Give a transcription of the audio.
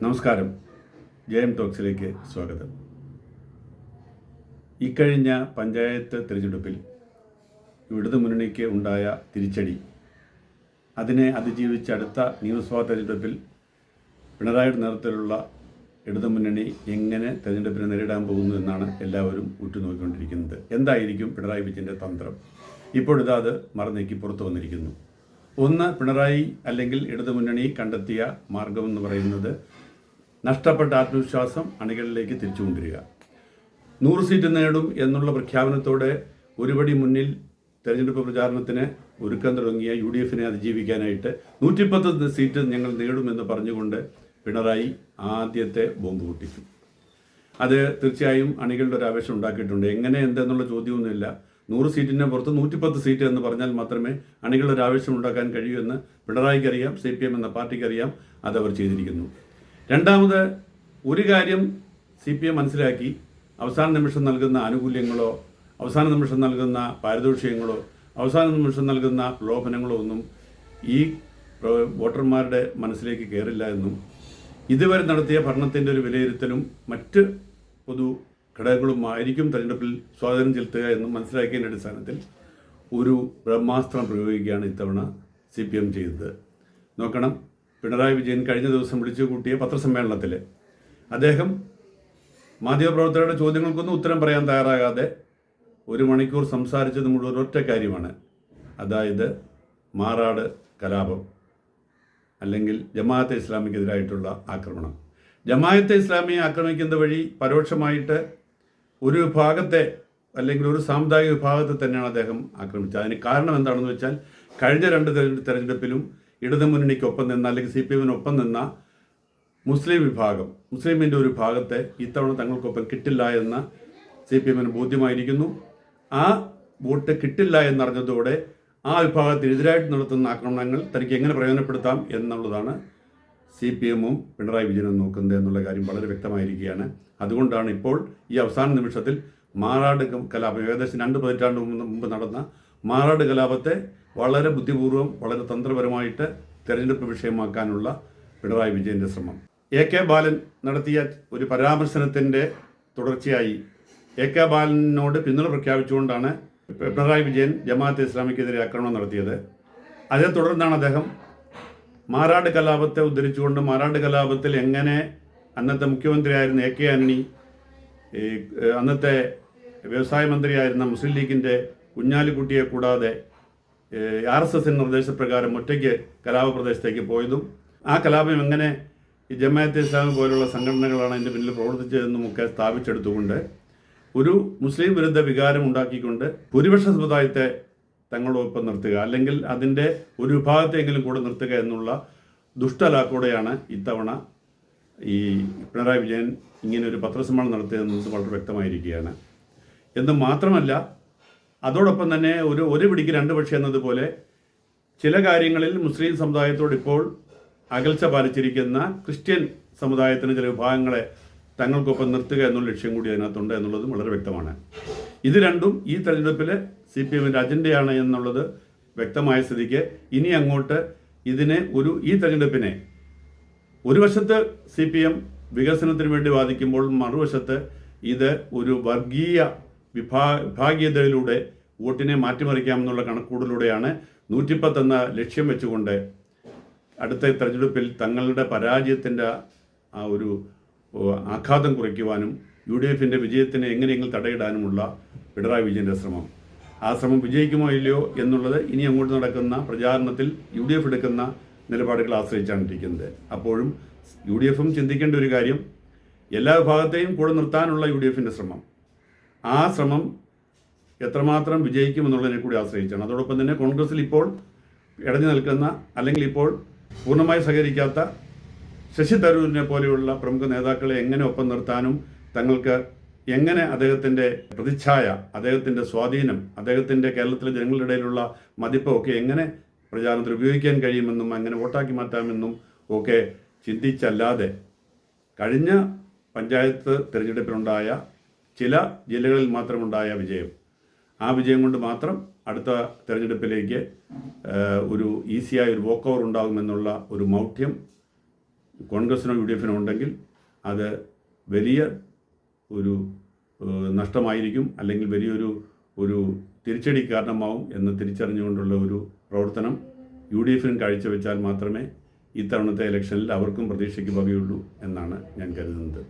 നമസ്കാരം. ജയം ടോക്സിലേക്ക് സ്വാഗതം. ഇക്കഴിഞ്ഞ പഞ്ചായത്ത് തിരഞ്ഞെടുപ്പിൽ ഇടതു മുന്നണിക്ക് ഉണ്ടായ തിരിച്ചടി അതിനെ അതിജീവിച്ച അടുത്ത നിയമസഭാ തെരഞ്ഞെടുപ്പിൽ പിണറായിയുടെ നേതൃത്വത്തിലുള്ള ഇടതു മുന്നണി എങ്ങനെ തെരഞ്ഞെടുപ്പിനെ നേരിടാൻ പോകുന്നു എന്നാണ് എല്ലാവരും ഉറ്റുനോക്കിക്കൊണ്ടിരിക്കുന്നത്. എന്തായിരിക്കും പിണറായി വിജയന്റെ തന്ത്രം? ഇപ്പോഴിതാ അത് മറന്നേക്ക് പുറത്തു വന്നിരിക്കുന്നു. ഒന്ന് പിണറായി അല്ലെങ്കിൽ ഇടതുമുന്നണി കണ്ടെത്തിയ മാർഗം എന്ന് പറയുന്നത് നഷ്ടപ്പെട്ട ആത്മവിശ്വാസം അണികളിലേക്ക് തിരിച്ചു കൊണ്ടുവരിക നൂറ് സീറ്റ് നേടും എന്നുള്ള പ്രഖ്യാപനത്തോടെ ഒരുപടി മുന്നിൽ തെരഞ്ഞെടുപ്പ് പ്രചാരണത്തിന് ഒരുക്കം തുടങ്ങിയ യു ഡി എഫിനെ അതിജീവിക്കാനായിട്ട് നൂറ്റിപ്പത്ത് സീറ്റ് ഞങ്ങൾ നേടുമെന്ന് പറഞ്ഞുകൊണ്ട് പിണറായി ആദ്യത്തെ ബോംബ് പൊട്ടിച്ചു. അത് തീർച്ചയായും അണികളുടെ ഒരു ആവേശം ഉണ്ടാക്കിയിട്ടുണ്ട്. എങ്ങനെ എന്തെന്നുള്ള ചോദ്യമൊന്നുമില്ല. നൂറ് സീറ്റിന്റെ പുറത്ത് നൂറ്റിപ്പത്ത് സീറ്റ് എന്ന് പറഞ്ഞാൽ മാത്രമേ അണികളുടെ ഒരു ആവേശം ഉണ്ടാക്കാൻ കഴിയൂ എന്ന് പിണറായിക്കറിയാം സി പി എം എന്ന പാർട്ടിക്കറിയാം അതവർ ചെയ്തിരിക്കുന്നു. രണ്ടാമത് ഒരു കാര്യം സി പി എം മനസ്സിലാക്കി അവസാന നിമിഷം നൽകുന്ന ആനുകൂല്യങ്ങളോ അവസാന നിമിഷം നൽകുന്ന പാരിതോഷികങ്ങളോ അവസാന നിമിഷം നൽകുന്ന പ്രലോഭനങ്ങളോ ഒന്നും ഈ വോട്ടർമാരുടെ മനസ്സിലേക്ക് കയറില്ല എന്നും ഇതുവരെ നടത്തിയ ഭരണത്തിന്റെ ഒരു വിലയിരുത്തലും മറ്റ് പൊതു ഘടകങ്ങളുമായിരിക്കും തെരഞ്ഞെടുപ്പിൽ സ്വാധീനം ചെലുത്തുക എന്നും മനസ്സിലാക്കിയതിന്റെ അടിസ്ഥാനത്തിൽ ഒരു ബ്രഹ്മാസ്ത്രം പ്രയോഗിക്കുകയാണ് ഇത്തവണ സി പി എം ചെയ്തത്. നോക്കണം. പിണറായി വിജയൻ കഴിഞ്ഞ ദിവസം വിളിച്ചു കൂട്ടിയ പത്രസമ്മേളനത്തിൽ അദ്ദേഹം മാധ്യമപ്രവർത്തകരുടെ ചോദ്യങ്ങൾക്കൊന്നും ഉത്തരം പറയാൻ തയ്യാറാകാതെ ഒരു മണിക്കൂർ സംസാരിച്ചത് മുഴുവൻ ഒറ്റ കാര്യമാണ്. അതായത് മാറാട് കലാപം അല്ലെങ്കിൽ ജമാഅത്തെ ഇസ്ലാമിക്കെതിരായിട്ടുള്ള ആക്രമണം. ജമാഅത്തെ ഇസ്ലാമിയെ ആക്രമിക്കുന്ന വഴി പരോക്ഷമായിട്ട് ഒരു വിഭാഗത്തെ അല്ലെങ്കിൽ ഒരു സാമുദായിക വിഭാഗത്തെ തന്നെയാണ് അദ്ദേഹം ആക്രമിച്ചത്. അതിന് കാരണം എന്താണെന്ന് വെച്ചാൽ കഴിഞ്ഞ രണ്ട് തെരഞ്ഞെടുപ്പിലും ഇടതുമുന്നണിക്കൊപ്പം നിന്ന അല്ലെങ്കിൽ സി പി എമ്മിനൊപ്പം നിന്ന മുസ്ലിം വിഭാഗം മുസ്ലിമിന്റെ ഒരു ഭാഗത്തെ ഇത്തവണ തങ്ങൾക്കൊപ്പം കിട്ടില്ല എന്ന് സി പി എമ്മിന് ബോധ്യമായിരിക്കുന്നു. ആ വോട്ട് കിട്ടില്ല എന്നറിഞ്ഞതോടെ ആ വിഭാഗത്തിനെതിരായിട്ട് നടത്തുന്ന ആക്രമണങ്ങൾ തനിക്ക് എങ്ങനെ പ്രയോജനപ്പെടുത്താം എന്നുള്ളതാണ് സി പി എമ്മും പിണറായി വിജയനും നോക്കുന്നത് എന്നുള്ള കാര്യം വളരെ വ്യക്തമായിരിക്കുകയാണ്. അതുകൊണ്ടാണ് ഇപ്പോൾ ഈ അവസാന നിമിഷത്തിൽ മാറാട് കലാപം ഏകദേശം രണ്ട് പതിറ്റാണ്ട് മുമ്പ് നടന്ന മാറാട് കലാപത്തെ വളരെ ബുദ്ധിപൂർവം വളരെ തന്ത്രപരമായിട്ട് തെരഞ്ഞെടുപ്പ് വിഷയമാക്കാനുള്ള പിണറായി വിജയന്റെ ശ്രമം. എ കെ ബാലൻ നടത്തിയ ഒരു പരാമർശനത്തിന്റെ തുടർച്ചയായി എ കെ ബാലനോട് പിന്തുണ പ്രഖ്യാപിച്ചുകൊണ്ടാണ് പിണറായി വിജയൻ ജമാഅത്തെ ഇസ്ലാമിക്കെതിരെ ആക്രമണം നടത്തിയത്. അതേ തുടർന്നാണ് അദ്ദേഹം മാറാട് കലാപത്തെ ഉദ്ധരിച്ചുകൊണ്ട് മാറാട് കലാപത്തിൽ എങ്ങനെ അന്നത്തെ മുഖ്യമന്ത്രിയായിരുന്ന എ കെ അന്നത്തെ വ്യവസായ മന്ത്രിയായിരുന്ന മുസ്ലിം ലീഗിന്റെ കുഞ്ഞാലിക്കുട്ടിയെ കൂടാതെ ആർ എസ് എസിന്റെ നിർദ്ദേശപ്രകാരം ഒറ്റയ്ക്ക് കലാപ പ്രദേശത്തേക്ക് പോയതും ആ കലാപം എങ്ങനെ ഈ ജമാഅത്തെ ഇസ്ലാമി പോലുള്ള സംഘടനകളാണ് അതിന്റെ പിന്നിൽ പ്രവർത്തിച്ചതെന്നും ഒക്കെ സ്ഥാപിച്ചെടുത്തുകൊണ്ട് ഒരു മുസ്ലിം വിരുദ്ധ വികാരം ഉണ്ടാക്കിക്കൊണ്ട് ഭൂരിപക്ഷ സമുദായത്തെ തങ്ങളോടൊപ്പം നിർത്തുക അല്ലെങ്കിൽ അതിന്റെ ഒരു വിഭാഗത്തെങ്കിലും കൂടെ നിർത്തുക എന്നുള്ള ദുഷ്ടലാക്കോടെയാണ് ഇത്തവണ ഈ പിണറായി വിജയൻ ഇങ്ങനെ ഒരു പത്രസമ്മേളനം നടത്തിയതെന്നത് വളരെ വ്യക്തമായിരിക്കുകയാണ്. എന്ന് മാത്രമല്ല അതോടൊപ്പം തന്നെ ഒരു ഒരു പിടിക്ക് രണ്ട് പക്ഷി എന്നതുപോലെ ചില കാര്യങ്ങളിൽ മുസ്ലിം സമുദായത്തോട് ഇപ്പോൾ അകൽച്ച പാലിച്ചിരിക്കുന്ന ക്രിസ്ത്യൻ സമുദായത്തിന് ചില വിഭാഗങ്ങളെ തങ്ങൾക്കൊപ്പം നിർത്തുക എന്നുള്ള ലക്ഷ്യം കൂടി അതിനകത്തുണ്ട് എന്നുള്ളതും വളരെ വ്യക്തമാണ്. ഇത് രണ്ടും ഈ തെരഞ്ഞെടുപ്പിൽ സി പി എമ്മിന്റെ അജണ്ടയാണ് എന്നുള്ളത് വ്യക്തമായ സ്ഥിതിക്ക് ഇനി അങ്ങോട്ട് ഇതിനെ ഒരു ഈ തെരഞ്ഞെടുപ്പിനെ ഒരു വശത്ത് സി പി എം വികസനത്തിന് വേണ്ടി വാദിക്കുമ്പോൾ മറുവശത്ത് ഇത് ഒരു വർഗീയ വിഭാ വിഭാഗീയതയിലൂടെ വോട്ടിനെ മാറ്റിമറിക്കാമെന്നുള്ള കണക്കൂടലൂടെയാണ് നൂറ്റിപ്പത്ത് എന്ന ലക്ഷ്യം വെച്ചുകൊണ്ട് അടുത്ത തെരഞ്ഞെടുപ്പിൽ തങ്ങളുടെ പരാജയത്തിന്റെ ആ ഒരു ആഘാതം കുറയ്ക്കുവാനും യു ഡി എഫിന്റെ വിജയത്തിന് എങ്ങനെയെങ്കിലും തടയിടാനുമുള്ള പിണറായി വിജയന്റെ ശ്രമം. ആ ശ്രമം വിജയിക്കുമോ ഇല്ലയോ എന്നുള്ളത് ഇനി അങ്ങോട്ട് നടക്കുന്ന പ്രചാരണത്തിൽ യു ഡി എഫ് എടുക്കുന്ന നിലപാടുകൾ ആശ്രയിച്ചാണ് ഇരിക്കുന്നത്. അപ്പോഴും യു ഡി എഫും ചിന്തിക്കേണ്ട ഒരു കാര്യം എല്ലാ വിഭാഗത്തെയും കൂടെ നിർത്താനുള്ള യു ഡി എഫിന്റെ ശ്രമം. ആ ശ്രമം എത്രമാത്രം വിജയിക്കുമെന്നുള്ളതിനെ കൂടി ആശ്രയിച്ചാണ്. അതോടൊപ്പം തന്നെ കോൺഗ്രസിൽ ഇപ്പോൾ ഇടഞ്ഞു നിൽക്കുന്ന അല്ലെങ്കിൽ ഇപ്പോൾ പൂർണമായി സഹകരിക്കാത്ത ശശി തരൂരിനെ പോലെയുള്ള പ്രമുഖ നേതാക്കളെ എങ്ങനെ ഒപ്പം നിർത്താനും തങ്ങൾക്ക് എങ്ങനെ അദ്ദേഹത്തിന്റെ പ്രതിച്ഛായ അദ്ദേഹത്തിന്റെ സ്വാധീനം അദ്ദേഹത്തിന്റെ കേരളത്തിലെ ജനങ്ങളുടെ ഇടയിലുള്ള മതിപ്പൊക്കെ എങ്ങനെ പ്രചാരണത്തിൽ ഉപയോഗിക്കാൻ കഴിയുമെന്നും അങ്ങനെ വോട്ടാക്കി മാറ്റാമെന്നും ഒക്കെ ചിന്തിച്ചല്ലാതെ കഴിഞ്ഞ പഞ്ചായത്ത് തിരഞ്ഞെടുപ്പിലുണ്ടായ ചില ജില്ലകളിൽ മാത്രമുണ്ടായ വിജയം ആ വിജയം കൊണ്ട് മാത്രം അടുത്ത തെരഞ്ഞെടുപ്പിലേക്ക് ഒരു ഈസിയായ ഒരു വോക്ക് ഓവർ ഉണ്ടാകുമെന്നുള്ള ഒരു മൗഢ്യം കോൺഗ്രസിനോ യു ഡി എഫിനോ ഉണ്ടെങ്കിൽ അത് വലിയ ഒരു നഷ്ടമായിരിക്കും അല്ലെങ്കിൽ വലിയൊരു ഒരു തിരിച്ചടി കാരണമാവും എന്ന് തിരിച്ചറിഞ്ഞുകൊണ്ടുള്ള ഒരു പ്രവർത്തനം യു ഡി എഫിനും കാഴ്ചവെച്ചാൽ മാത്രമേ ഇത്തവണത്തെ ഇലക്ഷനിൽ അവർക്കും പ്രതീക്ഷയ്ക്ക് വകയുള്ളൂ എന്നാണ് ഞാൻ കരുതുന്നത്.